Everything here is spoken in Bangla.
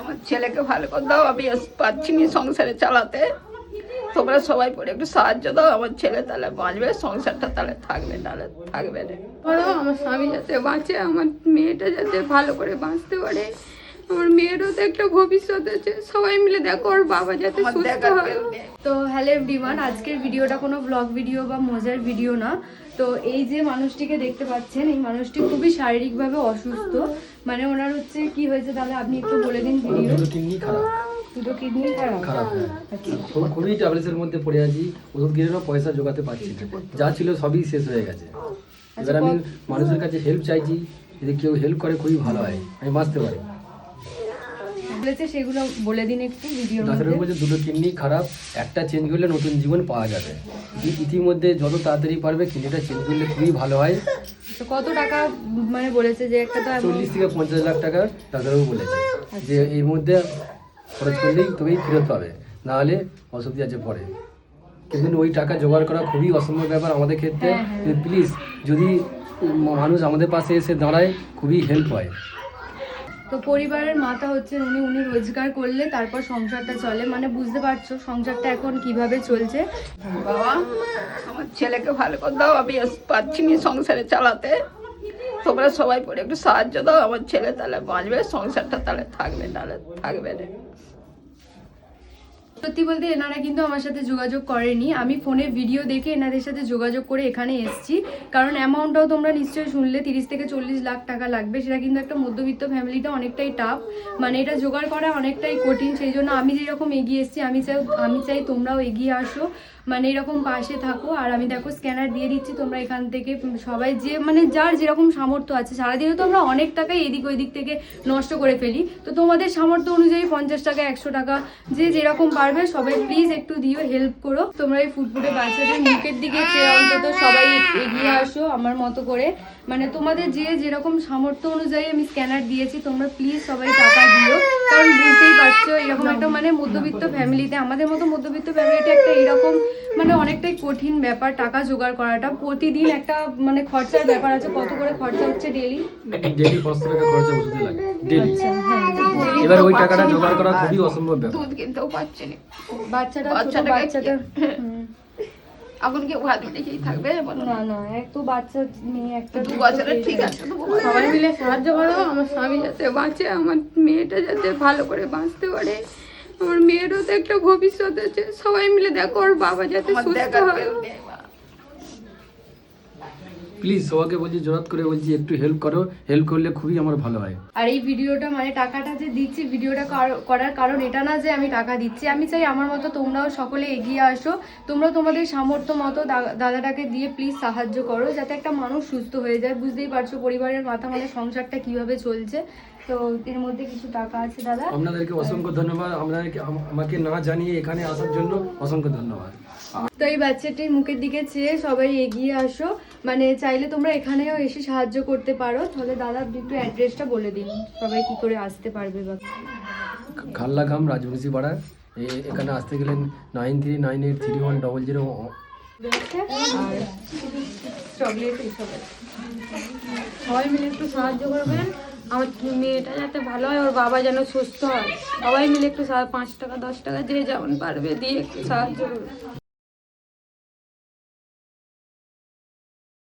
আমার ছেলেকে ভালো করে দাও, আমি পাচ্ছি না সংসারে চালাতে। তোমরা সবাই করে একটু সাহায্য দাও, আমার ছেলে তাহলে বাঁচবে, সংসারটা তাহলে থাকবে তাহলে থাকবে না। আমার স্বামী যাতে বাঁচে, আমার মেয়েটা যাতে ভালো করে বাঁচতে পারে। আমার মেয়েরও তো একটা ভবিষ্যৎ আছে। সবাই মিলে দেখো ওর বাবা যাতে সুস্থ হয়। তো হ্যালো এভরিওয়ান আজকের ভিডিওটা কোনো ব্লগ ভিডিও বা মজার ভিডিও না। তো এই যে মানুষটিকে দেখতে পাচ্ছেন এই মানুষটি খুবই শারীরিকভাবে অসুস্থ। মানে ওনার হচ্ছে কি হয়েছে তাহলে আপনি একটু বলে দিন ভিডিও দুটো কিডনি খারাপ। দুটো কিডনি খারাপ? খারাপ হ্যাঁ। আচ্ছা। খুবই মধ্যে পড়ে আছি ওষুধ কিনেও পয়সা জোগাতে পারছি না। যা ছিল সবই শেষ হয়ে গেছে। এবার আমি মানুষের কাছে হেল্প চাইছি যদি কেউ হেল্প করে খুবই ভালো হয় আমি বাঁচতে পারি। বলেছে সেগুলো বলে দিন একটু ভিডিওর মধ্যে। বলছে দুটো কিডনি খারাপ একটা চেঞ্জ করলে নতুন জীবন পাওয়া যাবে। ইতিমধ্যে যত তাড়াতাড়ি পারবে কিডনিটা চেঞ্জ করলে খুবই ভালো হয়। তো কত টাকা মানে বলেছে যে একটা তো চল্লিশ থেকে পঞ্চাশ লাখ টাকা ডাক্তারবাবু বলেছে। যে এর মধ্যে খরচ করলেই তবেই ফেরত পাবে নাহলে অসুবিধা আছে পরে। কিন্তু ওই টাকা জোগাড় করা খুবই অসম্ভব ব্যাপার আমাদের ক্ষেত্রে। হ্যাঁ, প্লিজ যদি মানুষ আমাদের পাশে এসে দাঁড়ায় খুবই হেল্প হয়। তো পরিবারের মাথা হচ্ছে উনি উনি রোজগার করলে তারপর সংসারটা চলে। মানে বুঝতে পারছ সংসারটা এখন কীভাবে চলছে? বাবা, আমার ছেলেকে ভালো করে দাও, আমি পারছি না সংসারে চালাতে। তোমরা সবাই করে একটু সাহায্য দাও, আমার ছেলে তাহলে বাঁচবে, সংসারটা তাহলে থাকবে তাহলে থাকবে না। সত্যি বলতে এনারা কিন্তু আমার সাথে যোগাযোগ করেনি। আমি ফোনে ভিডিও দেখে এনাদের সাথে যোগাযোগ করে এখানে এসেছি। কারণ অ্যামাউন্টটাও তোমরা নিশ্চয়ই শুনলে, তিরিশ থেকে চল্লিশ লাখ টাকা লাগবে। সেটা কিন্তু একটা মধ্যবিত্ত ফ্যামিলিটা অনেকটাই টাফ মানে এটা জোগাড় করা অনেকটাই কঠিন। সেই জন্য আমি যেরকম এগিয়ে এসেছি, আমি চাই আমি চাই তোমরাও এগিয়ে আসো। মানে এরকম পাশে থাকো। আর আমি দেখো স্ক্যানার দিয়ে দিচ্ছি তোমরা এখান থেকে। সবাই যে মানে যার যেরকম সামর্থ্য আছে। সারাদিনে তো আমরা অনেক টাকাই এদিক ওইদিক থেকে নষ্ট করে ফেলি। তো তোমাদের সামর্থ্য অনুযায়ী পঞ্চাশ টাকা, একশো টাকা, যে যেরকম পারবে সবাই প্লিজ একটু দিও হেল্প করো। তোমরা এই ফুটফুটে বাচ্চাদের মুখের দিকে চেয়ে অন্তত সবাই এগিয়ে আসো আমার মতো করে। মানে তোমাদের যে যেরকম সামর্থ্য অনুযায়ী আমি স্ক্যানার দিয়েছি, তোমরা প্লিজ সবাই টাকা দিও। কারণ বুঝতেই পারছ এরকম একটা মানে মধ্যবিত্ত ফ্যামিলিতে আমাদের মতো মধ্যবিত্ত ফ্যামিলিতে একটা এরকম মানে অনেকটাই কঠিন ব্যাপার টাকা জোগাড় করাটা। প্রতিদিন একটা মানে খরচার ব্যাপার আছে কত করে খরচা হচ্ছে ডেলি ডেলি পাঁচশো টাকা খরচা ওষুধে লাগে। ডেলি হ্যাঁ এবার ওই টাকাটা জোগাড় করা খুবই অসম্ভব ব্যাপার। দুধ কিনতেও পাচ্ছি না বাচ্চাটা ছোট বাচ্চাটা। এখন কি ভাত মেটেই থাকবে বলো না। না এক তো বাচ্চা মেয়ে একটা দু বছরের ঠিক আছে সবাই মিলে সাহায্য করো আমার স্বামী যাতে বাঁচে আমার মেয়েটা যাতে ভালো করে বাঁচতে পারে আমার মেয়েরও তো একটা ভবিষ্যৎ আছে। সবাই মিলে দেখো ওর বাবা যাতে সুস্থ হয়। প্লিজ সবাইকে বলছি জোরাত করে বলছি একটু হেল্প করো। হেল্প করলে খুবই আমার ভালো হয়। আর এই ভিডিওটা মানে টাকাটা যে দিচ্ছি ভিডিওটা করার কারণ এটা না যে আমি টাকা দিচ্ছি। আমি চাই আমার মতো তোমরাও সকলে এগিয়ে আসো। তোমরা তোমাদের সামর্থ্য মতো দাদাটাকে দিয়ে প্লিজ সাহায্য করো যাতে একটা মানুষ সুস্থ হয়ে যায়। বুঝতেই পারছ পরিবারের মাথা মানে সংসারটা কীভাবে চলছে। তো এর মধ্যে কিছু টাকা আছে দাদা? আপনাদেরকে অসংখ্য ধন্যবাদ। আপনাদেরকে আমাকে না জানিয়ে এখানে আসার জন্য অসংখ্য ধন্যবাদ। তো এই বাচ্চাটির মুখের দিকে চেয়ে সবাই এগিয়ে আসো। মানে চাইলে তোমরা এখানেও এসে সাহায্য করতে পারো। তাহলে দাদা আপনি একটু অ্যাড্রেসটা বলে দিন সবাই কি করে আসতে পারবে বা খাল্লাগাম রাজবংশী পাড়া এ- এখানে আসতে গেলে nine three nine eight three one double zero. সবাই মিলে একটু সাহায্য করবেন। আমার মেয়েটা যাতে ভালো হয় ওর বাবা যেন সুস্থ হয়। সবাই মিলে একটু পাঁচ টাকা দশ টাকা দিয়ে যেমন পারবে দিয়ে একটু সাহায্য করবে